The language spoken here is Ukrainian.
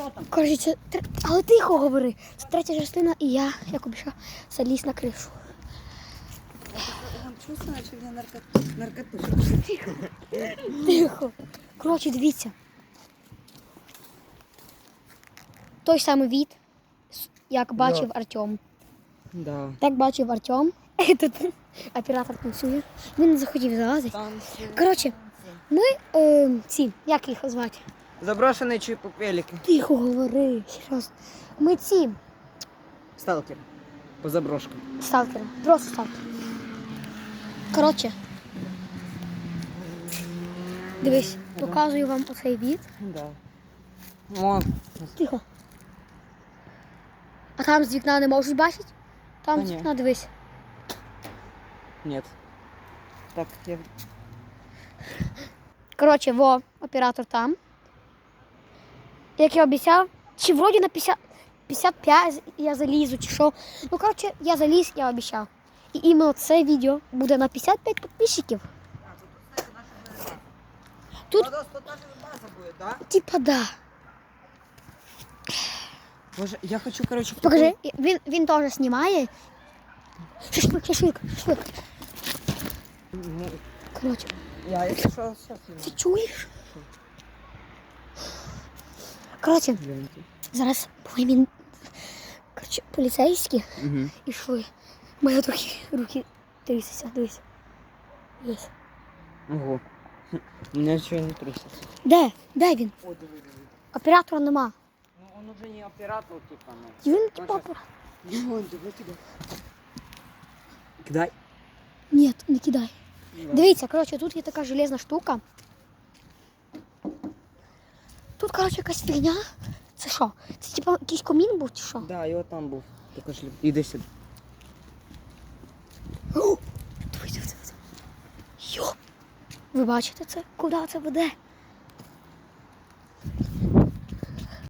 Що там? Коротше, це тр- але тихо говори. Це третя частина, і я, як обіцяв, заліз на кришу. Чувство, наче я наркоту. Наркоту. Тихо. Коротше, дивіться. Той самий від, с- як бачив Артем. Да. Так бачив Артем. Тут оператор танцює. Він не захотів залазити. Коротше, ми е, ці, як їх звати? Заброшений чи попеліки. Тихо говори. Серйозно. Ми ці Сталкер. По заброшкам. сталкери. Просто сталкери. Коротше. Дивись, показую вам оцей від. Да. Вон. Тихо. А там з вікна не можеш бачити? Там Та з ні. вікна дивись. Нет. Так, я... Коротше, во, оператор там. Як я обіцяв, чи вроді на 50, 55 я залізу, чи що. Ну, коротше, я заліз, я обіцяв. І іменно це відео буде на 55 підписчиків. Тут-? Типа да. Боже, я хочу, короче, Покажи, він, він теж знімає. Шашлик, шашлик, шашлик. Ну, Коротше, Я, если что, сейчас ти чуєш? Коротше, Гляньте. зараз повинен. Коротше, поліцейські Угу. ішли. У мене трохи руки трясуться, дивись. Дивись. Ого. У меня ничего не трусится. Де? Де він? О, диви, диви. Оператора нема. Ну, он уже не оператор, типа, ну. І Він Он типа щас- оператор. Ну, он, диви тебе. Кидай. Ні, не кидай. Дивіться, коротше, тут є така железна штука. Тут, коротше, якась фігня. Це що? Це типа якийсь комін був чи що? Да, його там був. Покажи. Іди сюди. О! Йо! Ви бачите це? Куди це веде?